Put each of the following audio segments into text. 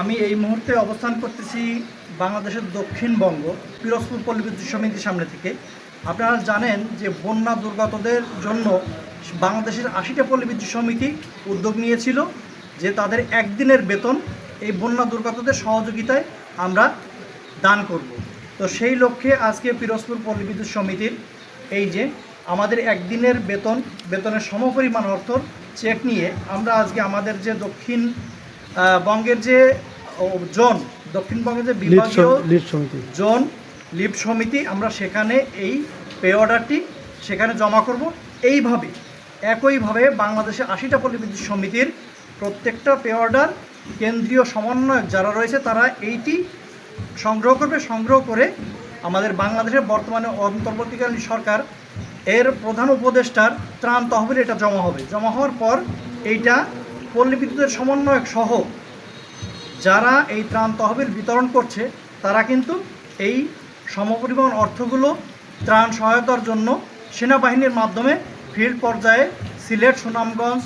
আমি এই মুহূর্তে অবস্থান করতেছি বাংলাদেশের দক্ষিণবঙ্গ, পিরোজপুর পল্লী বিদ্যুৎ সমিতির সামনে থেকে। আপনারা জানেন যে বন্যা দুর্গতদের জন্য বাংলাদেশের আশিটা পল্লী বিদ্যুৎ সমিতি উদ্যোগ নিয়েছিল যে তাদের একদিনের বেতন এই বন্যা দুর্গতদের সহযোগিতায় আমরা দান করব। তো সেই লক্ষ্যে আজকে পিরোজপুর পল্লী বিদ্যুৎ সমিতির এই যে আমাদের একদিনের বেতন, বেতনের সমপরিমাণ অর্থ চেক নিয়ে আমরা আজকে আমাদের যে দক্ষিণ বঙ্গের যে জোন দক্ষিণবঙ্গের যে বিভাগীয় জোন লিপ সমিতি আমরা সেখানে এই পে অর্ডারটি সেখানে জমা করব। এইভাবে একইভাবে বাংলাদেশে আশিটা পল্লী বিদ্যুৎ সমিতির প্রত্যেকটা পে অর্ডার কেন্দ্রীয় সমন্বয়ক যারা রয়েছে তারা এইটি সংগ্রহ করবে। সংগ্রহ করে আমাদের বাংলাদেশের বর্তমানে অন্তর্বর্তীকালীন সরকার এর প্রধান উপদেষ্টার ত্রাণ তহবিলে এটা জমা হবে। জমা হওয়ার পর এইটা পল্লী বিদ্যুতের সমন্বয়ক সহ যারা এই ত্রাণ তহবিল বিতরণ করছে, তারা কিন্তু এই সমপরিমাণ অর্থগুলো ত্রাণ সহায়তার জন্য সেনাবাহিনীর মাধ্যমে ফিল্ড পর্যায়ে সিলেট, সুনামগঞ্জ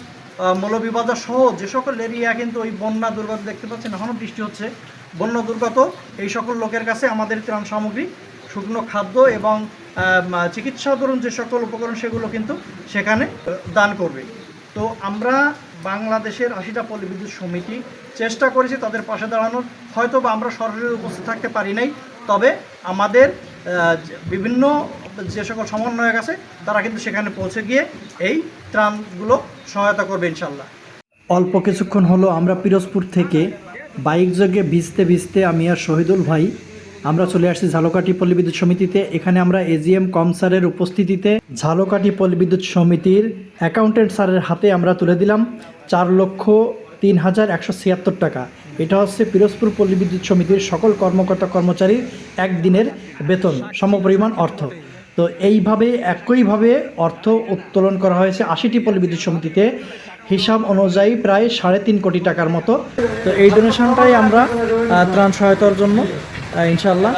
মৌলভীবাজার সহ যে সকল এরিয়া কিন্তু ওই বন্যা দুর্গত দেখতে পাচ্ছেন, এখনও বৃষ্টি হচ্ছে। বন্যা দুর্গত এই সকল লোকের কাছে আমাদের ত্রাণ সামগ্রী, শুকনো খাদ্য এবং চিকিৎসা ধরুন যে সকল উপকরণ সেগুলো কিন্তু সেখানে দান করবে। তো আমরা বাংলাদেশের আশিটা পল্লী বিদ্যুৎ সমিতি চেষ্টা করেছি তাদের পাশে দাঁড়ানোর। হয়তো বা আমরা সরাসরি উপস্থিত থাকতে পারি নাই, তবে আমাদের বিভিন্ন যে সকল সমন্বয়ক আছে, তারা কিন্তু সেখানে পৌঁছে গিয়ে এই ত্রাণগুলো সহায়তা করবে ইনশাল্লাহ অল্প কিছুক্ষণ হলো আমরা পিরোজপুর থেকে বাইক যোগে ভিজতে ভিজতে আমি আর শহীদুল ভাই আমরা চলে আসছি ঝালকাঠি পল্লী বিদ্যুৎ সমিতিতে। এখানে আমরা এজিএম কম স্যারের উপস্থিতিতে ঝালকাঠি পল্লী বিদ্যুৎ সমিতির অ্যাকাউন্টেন্ট স্যারের হাতে আমরা তুলে দিলাম চার লক্ষ তিন হাজার একশো ছিয়াত্তর টাকা। এটা হচ্ছে পিরোজপুর পল্লী বিদ্যুৎ সমিতির সকল কর্মকর্তা কর্মচারীর একদিনের বেতন, সমপরিমাণ অর্থ। তো এইভাবে, একইভাবে অর্থ উত্তোলন করা হয়েছে আশিটি পল্লী বিদ্যুৎ সমিতিতে। হিসাব অনুযায়ী প্রায় সাড়ে তিন কোটি টাকার মতো। তো এই ডোনেশনটাই আমরা ত্রাণ সহায়তার জন্য ইনশাল্লাহ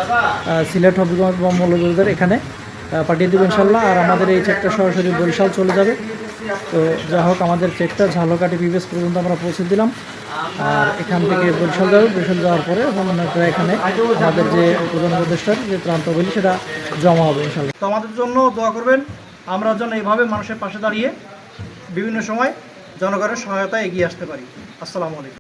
সিলেট হবিগঞ্জ বা মৌলভীদের এখানে পাঠিয়ে দেবো ইনশাল্লাহ আর আমাদের এই চেকটা সরাসরি বরিশাল চলে যাবে। তো যা হোক, আমাদের চেকটা ঝালকাঠি বিবেশ পর্যন্ত আমরা পৌঁছে দিলাম। আর এখান থেকে বরিশাল যাবে। বরিশাল যাওয়ার পরে আমরা এখানে আমাদের যে প্রধান উপদেষ্টার যে ত্রাণ সেটা জমা হবে ইনশাল্লাহ তো আমাদের জন্য দোয়া করবেন, আমরা যেন এইভাবে মানুষের পাশে দাঁড়িয়ে বিভিন্ন সময় জনগণের সহায়তা এগিয়ে আসতে পারি। আসসালামু আলাইকুম।